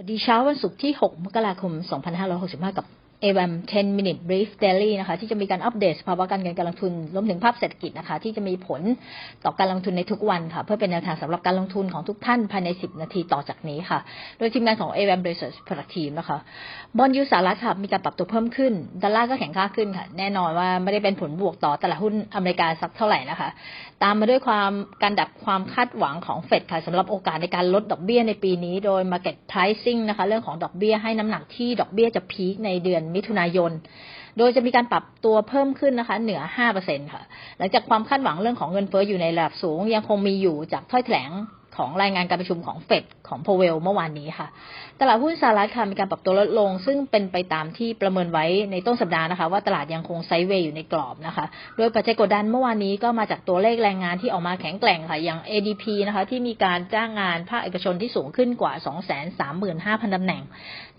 สวัสดีเช้าวันศุกร์ที่ 6 มกราคม 2565 กับ AWAM 10 Minute Brief Daily นะคะ ที่จะมีการอัปเดตสภาวะการเงินการลงทุนรวมถึงภาพเศรษฐกิจนะคะ ที่จะมีผลต่อการลงทุนในทุกวันค่ะ เพื่อเป็นแนวทางสำหรับการลงทุนของทุกท่านภายใน 10 นาทีต่อจากนี้ค่ะ โดยทีมงานของ AWAM Research Product Team นะคะบอลยูสหรัฐค่ะมีการปรับตัวเพิ่มขึ้น ดอลลาร์ก็แข็งค่าขึ้นค่ะ แน่นอนว่าไม่ได้เป็นผลบวกต่อตลาดหุ้นอเมริกาสักเท่าไหร่นะคะ ตามมาด้วยความการดับความคาดหวังของเฟดค่ะสำหรับโอกาสในการลดดอกเบี้ยในปีนี้ โดย Market Pricing นะคะเรื่องของดอกเบี้ยให้น้ำหนักที่ดอกเบี้ยจะพีคในเดือนมิถุนายน โดยจะมีการปรับตัวเพิ่มขึ้นนะคะ เหนือ 5%ค่ะ หลังจากความคาดหวังเรื่องของเงินเฟ้ออยู่ในระดับสูง ยังคงมีอยู่จากถ้อยแถลง ของรายงานการประชุมของเฟดของโพเวลเมื่อวานนี้ค่ะ ตลาดหุ้นสหรัฐค่ะมีการปรับตัวลดลง ซึ่งเป็นไปตามที่ประเมินไว้ในต้นสัปดาห์นะคะ ว่าตลาดยังคงไซด์เวย์อยู่ในกรอบนะคะ โดยปัจจัยกดดันเมื่อวานนี้ก็มาจากตัวเลขแรงงานที่ออกมาแข็งแกร่งค่ะ อย่าง ADP นะคะที่มีการจ้างงานภาคเอกชนที่สูงขึ้นกว่า 235,000ตำแหน่ง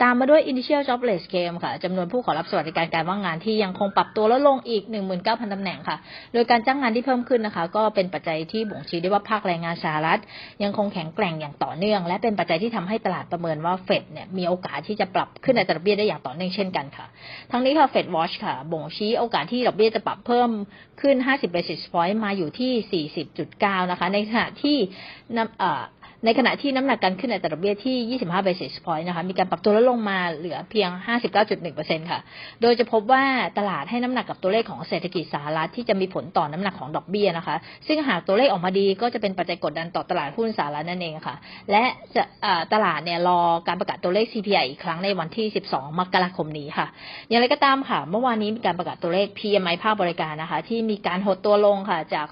ตามมาด้วย Initial Jobless Claim ค่ะจำนวนผู้ขอรับสวัสดิการการว่างงานที่ยังคงปรับตัวลดลงอีก 19,000ตำแหน่งค่ะ โดยการจ้างงานที่เพิ่มขึ้นนะคะ ก็เป็นปัจจัยที่บ่งชี้ได้ว่าภาคแรงงานสหรัฐยังคงแข็งแกร่งอย่างต่อเนื่อง และเป็นปัจจัยที่ทำให้ตลาดประเมินว่าเฟดเนี่ยมีโอกาสที่จะปรับขึ้นอัตราดอกเบี้ยได้อย่างต่อเนื่องเช่นกันค่ะ ทั้งนี้ค่ะเฟดวอชค่ะ บ่งชี้โอกาสที่ดอกเบี้ยจะปรับเพิ่มขึ้น 50 basis point มาอยู่ที่ 40.9 นะคะ ในขณะที่นำ ในขณะที่น้ำหนักการขึ้นอัตราดอกเบี้ยที่ 25 basis point นะคะ มีการปรับตัวลดลงมาเหลือเพียง 59.1%ค่ะ โดยจะพบว่าตลาดให้น้ำหนักกับตัวเลขของเศรษฐกิจสหรัฐที่จะมีผลต่อน้ำหนักของดอกเบี้ยนะคะ ซึ่งหากตัวเลขออกมาดีก็จะเป็นปัจจัยกดดันต่อตลาดหุ้นสหรัฐนั่นเองค่ะ และจะตลาดเนี่ยรอการประกาศตัวเลข CPI อีกครั้งในวันที่ 12 มกราคมนี้ค่ะ อย่างไรก็ตามค่ะ เมื่อวานนี้มีการประกาศตัวเลข PMI ภาคบริการนะคะ ที่มีการหดตัวลงค่ะจาก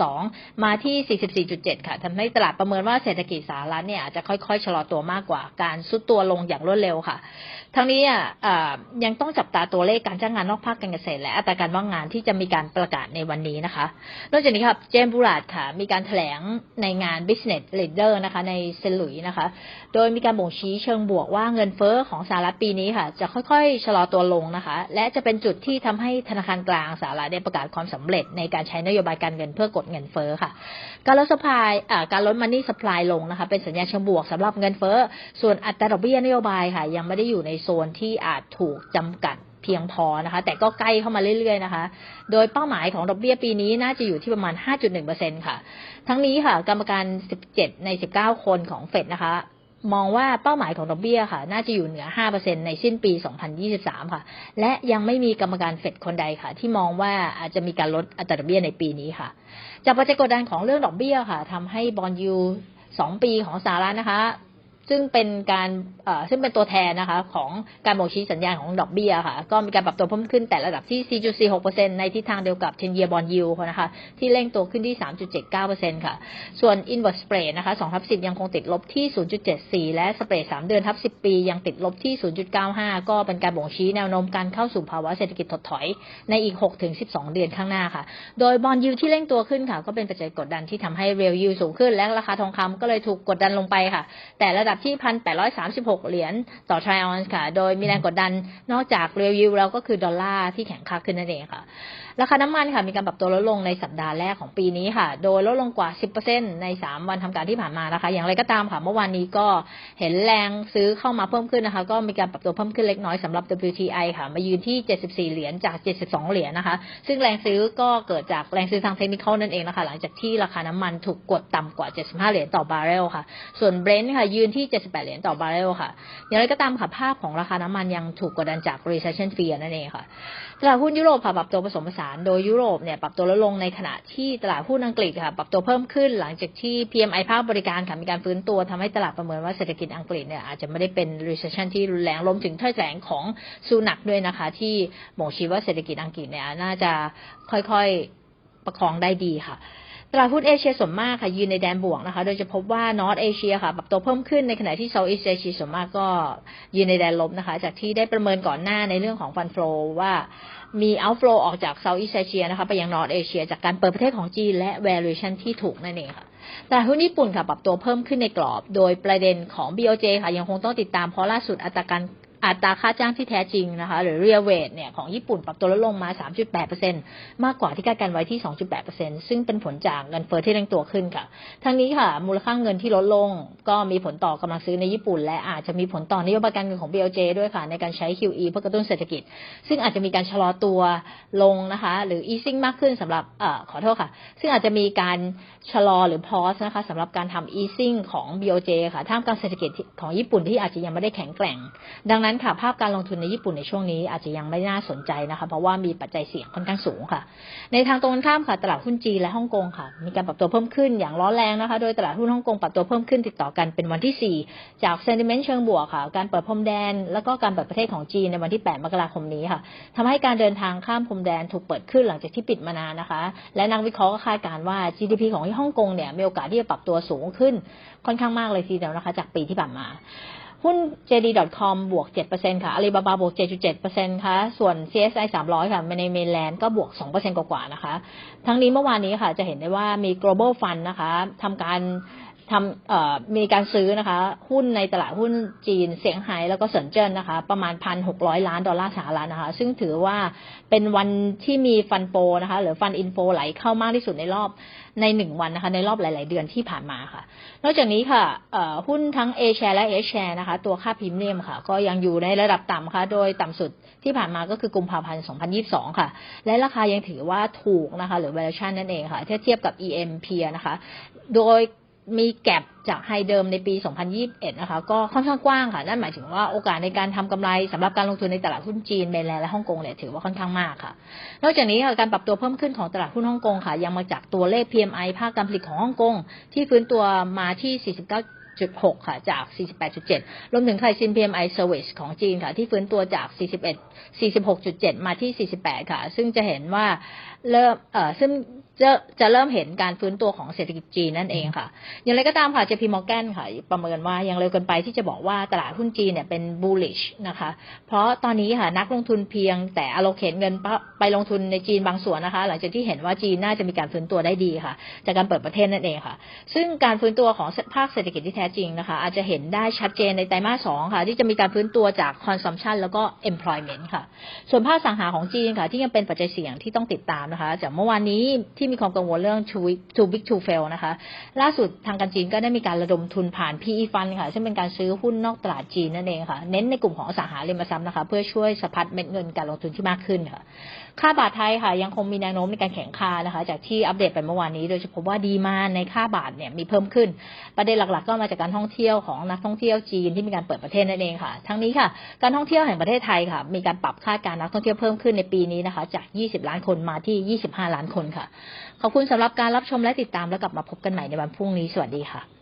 46.2 มาที่ 44.7 ค่ะทำให้ตลาดประเมินว่าเศรษฐกิจสหรัฐเนี่ยอาจจะค่อยๆ ชะลอตัวมากกว่าการซุดตัวลงอย่างรวดเร็วค่ะ ทั้งนี้อะยังต้องจับตาตัวเลขการจ้างงานนอกภาคการเกษตร และอัตราการว่างงานที่จะมีการประกาศในวันนี้นะคะ นอกจากนี้ครับเจมส์บูราดค่ะ มีการแถลงในงาน Business Leader นะคะ ในเซนหลุยนะคะ โดยมีการบ่งชี้เชิงบวกว่าเงินเฟ้อของสหรัฐปีนี้ค่ะ จะค่อยๆ ชะลอตัวลงนะคะ และจะเป็นจุดที่ทำให้ธนาคารกลางสหรัฐได้ประกาศความสำเร็จในการใช้นโยบายการเงินเพื่อกดเงินเฟ้อค่ะ การลดสปายการลดมันนี่สปายลงนะคะ เป็นสัญญาณเชิงบวกสำหรับเงินเฟ้อ ส่วนอัตราดอกเบี้ยนโยบายค่ะ ยังไม่ได้อยู่ในโซนที่อาจถูกจำกัดเพียงพอนะคะ แต่ก็ใกล้เข้ามาเรื่อยๆนะคะ โดยเป้าหมายของดอกเบี้ยปีนี้น่าจะอยู่ที่ประมาณ 5.1%ค่ะ ทั้งนี้ค่ะ กรรมการ 17 ใน 19 คนของเฟดนะคะ มองว่าเป้าหมายของดอกเบี้ยค่ะ น่าจะอยู่เหนือ 5%ในสิ้นปี 2023 ค่ะ และยังไม่มีกรรมการเฟดคนใดค่ะ ที่มองว่าอาจจะมีการลดอัตราดอกเบี้ยในปีนี้ค่ะ จากปัจจัยกดดันของเรื่องดอกเบี้ยค่ะทำให้บอลยูสองปีของสหรัฐนะคะ ซึ่งเป็นการซึ่งเป็นตัวแทนนะคะ ของการบ่งชี้สัญญาณของดอกเบี้ยค่ะ ก็มีการปรับตัวเพิ่มขึ้นแต่ระดับที่ 4.46%ในทิศทางเดียวกับ 10 year bond yield นะคะ ที่เร่งตัวขึ้นที่ 3.79%ค่ะ ส่วน inverse spread นะคะ2ทับ10 ยังคงติดลบที่ 0.74 และสเปรด3เดือนทับ 10 ปียังติดลบที่ 0.95 ก็เป็นการบ่งชี้แนวโน้มการเข้าสู่ภาวะเศรษฐกิจถดถอยในอีก 6-12 เดือนข้างหน้าค่ะ โดยบอลยูที่เร่งตัวขึ้นค่ะ ก็เป็นปัจจัยกดดันที่ทำให้เรลยูสูงขึ้นและราคาทองคำก็เลยถูกกดดันลงไปค่ะ แต่ระดับที่ 1,836 เหรียญต่อทริออนค่ะ โดยมีแรงกดดันนอกจากเรียลยูแล้วก็คือดอลลาร์ที่แข็งค่าขึ้นนั่นเองค่ะ ราคาน้ำมันค่ะมีการปรับตัวลดลงในสัปดาห์แรกของปีนี้ค่ะ โดยลดลงกว่า 10%ใน 3 วันทำการที่ผ่านมานะคะ อย่างไรก็ตามค่ะ เมื่อวานนี้ก็เห็นแรงซื้อเข้ามาเพิ่มขึ้นนะคะ ก็มีการปรับตัวเพิ่มขึ้นเล็กน้อยสำหรับ WTI ค่ะ มายืนที่ 74 เหรียญจาก 72 เหรียญนะคะ ซึ่งแรงซื้อก็เกิดจากแรงซื้อทางเทคนิคนั่นเองนะคะ หลังจากที่ราคาน้ำมันถูกกดต่ำกว่า 75 เหรียญต่อบาร์เรลค่ะ ส่วนเบรนท์ค่ะยืนที่ 78 เหรียญต่อบาร์เรลค่ะ อย่างไรก็ตามค่ะภาพของราคาน้ำมันยังถูกกดดันจาก recession fear นั่นเองค่ะตลาดหุ้นยุโรปค่ะปรับตัวผสมผสานโดยยุโรปเนี่ยปรับตัวลดลงในขณะที่ตลาดหุ้นอังกฤษค่ะปรับตัวเพิ่มขึ้นหลังจากที่ PMI ภาคบริการค่ะมีการฟื้นตัวทำให้ตลาดประเมินว่าเศรษฐกิจอังกฤษเนี่ยอาจจะไม่ได้เป็น recession ที่รุนแรงรวมถึงถ้อยแถลงของซูนักด้วยนะคะ ที่บ่งชี้ว่าเศรษฐกิจอังกฤษเนี่ยน่าจะค่อยๆประคองได้ดีค่ะ ตลาดหุ้นเอเชียส่วนมากค่ะยืนในแดนบวกนะคะ โดยจะพบว่านอตเอเชียค่ะปรับตัวเพิ่มขึ้นในขณะที่เซาท์อีสเอเชียส่วนมากก็ยืนในแดนลบนะคะ จากที่ได้ประเมินก่อนหน้าในเรื่องของฟันโฟว่ามี outflow ออกจากเซาท์อีสเอเชียนะคะไปยังนอตเอเชียจากการเปิดประเทศของจีนและ valuation ที่ถูกนั่นเองค่ะตลาดหุ้นญี่ปุ่นค่ะปรับตัวเพิ่มขึ้นในกรอบ โดยประเด็นของ BOJ ค่ะยังคงต้องติดตามเพราะล่าสุดอัตราการ อัตราค่าจ้างที่แท้จริงนะคะ หรือ real wage เนี่ยของญี่ปุ่นปรับตัวลดลงมา 3.8%มากกว่าที่คาดการไว้ที่ 2.8%ซึ่งเป็นผลจากเงินเฟ้อที่เร่งตัวขึ้นค่ะ ทั้งนี้ค่ะ มูลค่าเงินที่ลดลง ก็มีผลต่อกำลังซื้อในญี่ปุ่น และอาจจะมีผลต่อนโยบายการเงินของ BOJ ด้วยค่ะ ในการใช้ QE เพื่อกระตุ้นเศรษฐกิจ ซึ่งอาจจะมีการชะลอตัวลงนะคะ หรือ easing มากขึ้นสำหรับเอ่อขอโทษค่ะ ซึ่งอาจจะมีการชะลอหรือ pause นะคะสำหรับการทำ easing ของ BOJ ค่ะท่ามกลางเศรษฐกิจของญี่ปุ่นที่อาจจะยังไม่ได้แข็งแกร่ง ดังนั้นค่ะภาพการลงทุนในญี่ปุ่นในช่วงนี้อาจจะยังไม่น่าสนใจนะคะเพราะว่ามีปัจจัยเสี่ยงค่อนข้างสูงค่ะ ในทางตรงกันข้ามค่ะตลาดหุ้นจีนและฮ่องกงค่ะ มีการปรับตัวเพิ่มขึ้นอย่างร้อนแรงนะคะ โดยตลาดหุ้นฮ่องกงปรับตัวเพิ่มขึ้นติดต่อกันเป็นวันที่ 4 จาก sentiment เชิงบวกค่ะ การเปิดพรมแดน แล้วก็การเปิดประเทศของจีนในวันที่ 8 มกราคมนี้ค่ะทำให้การเดินทางข้ามพรมแดนถูกเปิดขึ้นหลังจากที่ปิดมานานนะคะ และนักวิเคราะห์ก็คาดการณ์ว่า GDP ของฮ่องกงเนี่ยมีโอกาสที่จะปรับตัวสูงขึ้นค่อนข้างมากเลยทีเดียวนะคะ จากปีที่ผ่านมา หุ้น JD.com บวก 7%ค่ะ Alibaba บวก 7.7%ค่ะ ส่วน CSI 300 ค่ะในเมนแลนด์ก็บวก 2%กว่าๆนะคะ ทั้งนี้เมื่อวานนี้ค่ะ จะเห็นได้ว่ามี global fund นะคะทำการ ทำมีการซื้อนะคะ หุ้นในตลาดหุ้นจีนเซี่ยงไฮ้แล้วก็เซินเจิ้นนะคะ ประมาณ1,600ล้านดอลลาร์สหรัฐนะคะ ซึ่งถือว่าเป็นวันที่มีฟันโฟนะคะ หรือฟันอินโฟไหลเข้ามากที่สุดในรอบในหนึ่งวันนะคะ ในรอบหลาย ๆ เดือนที่ผ่านมาค่ะ นอกจากนี้ค่ะหุ้นทั้ง A share และ H share นะคะ ตัวค่าพรีเมียมค่ะ ก็ยังอยู่ในระดับต่ำค่ะ โดยต่ำสุดที่ผ่านมาก็คือกุมภาพันธ์ 2022 ค่ะ และราคายังถือว่าถูกนะคะ หรือ valuation นั่นเองค่ะ ถ้าเทียบกับ EM peer นะคะ โดย มีแก็บจากไฮเดิมในปี 2021 นะคะ ก็ค่อนข้างกว้างค่ะ นั่นหมายถึงว่าโอกาสในการทำกำไรสำหรับการลงทุนในตลาดหุ้นจีนเมนแลนด์และฮ่องกงเนี่ยถือว่าค่อนข้างมากค่ะ นอกจากนี้ค่ะการปรับตัวเพิ่มขึ้นของตลาดหุ้นฮ่องกงค่ะ ยังมาจากตัวเลข PMI ภาคการผลิตของฮ่องกงที่ฟื้นตัวมาที่ 49 6ค่ะจาก 48.7 รวมถึงไคซิน PMI Service ของจีนค่ะ ที่ฟื้นตัวจาก 41 46.7 มาที่ 48 ค่ะ ซึ่งจะเห็นว่าเริ่มเอ่อซึ่ง จะจะเริ่มเห็นการฟื้นตัวของเศรษฐกิจจีนนั่นเองค่ะ อย่างไรก็ตามค่ะ JP Morgan ค่ะ ประเมินว่ายังเร็วเกินไปที่จะบอกว่าตลาดหุ้นจีนเนี่ยเป็น bullish นะคะ เพราะตอนนี้ค่ะนักลงทุนเพียงแต่ allocate เงินไปลงทุนในจีนบางส่วนนะคะ หลังจากที่เห็นว่าจีนน่าจะมีการฟื้นตัวได้ดีค่ะ จากการเปิดประเทศนั่นเองค่ะ ซึ่งการฟื้นตัวของภาคเศรษฐกิจที่แท้จริงนะคะ อาจจะเห็นได้ชัดเจนในไตรมาสสองค่ะ ที่จะมีการฟื้นตัวจาก consumption แล้วก็ employment ค่ะ ส่วนภาคสังหาของจีนค่ะ ที่ยังเป็นปัจจัยเสี่ยงที่ต้องติดตามนะคะ จากเมื่อวานนี้ที่ที่มีความกังวลเรื่อง too big too big to fail นะคะ ล่าสุดทางการจีนก็ได้มีการระดมทุนผ่าน PE fund ค่ะ ซึ่งเป็นการซื้อหุ้นนอกตลาดจีนนั่นเองค่ะ เน้นในกลุ่มของอสังหาริมทรัพย์นะคะ เพื่อช่วยสะพัดเม็ดเงินการลงทุนที่มากขึ้นค่ะ ค่าบาทไทยค่ะยังคงมีแนวโน้มในการแข็งค่านะคะ จากที่อัปเดตไปเมื่อวานนี้โดยเฉพาะว่าดีมาในค่าบาทเนี่ยมีเพิ่มขึ้น ประเด็นหลักๆ ก็มาจากการท่องเที่ยวของนักท่องเที่ยวจีนที่มีการเปิดประเทศนั่นเองค่ะ ทั้งนี้ค่ะ การท่องเที่ยวแห่งประเทศไทยค่ะ มีการปรับคาดการนักท่องเที่ยวเพิ่มขึ้นในปีนี้นะคะ จาก 20 ล้านคนมาที่ 25 ล้านคนค่ะ ขอบคุณสำหรับการรับชมและติดตามแล้วกลับมาพบกันใหม่ในวันพรุ่งนี้สวัสดีค่ะ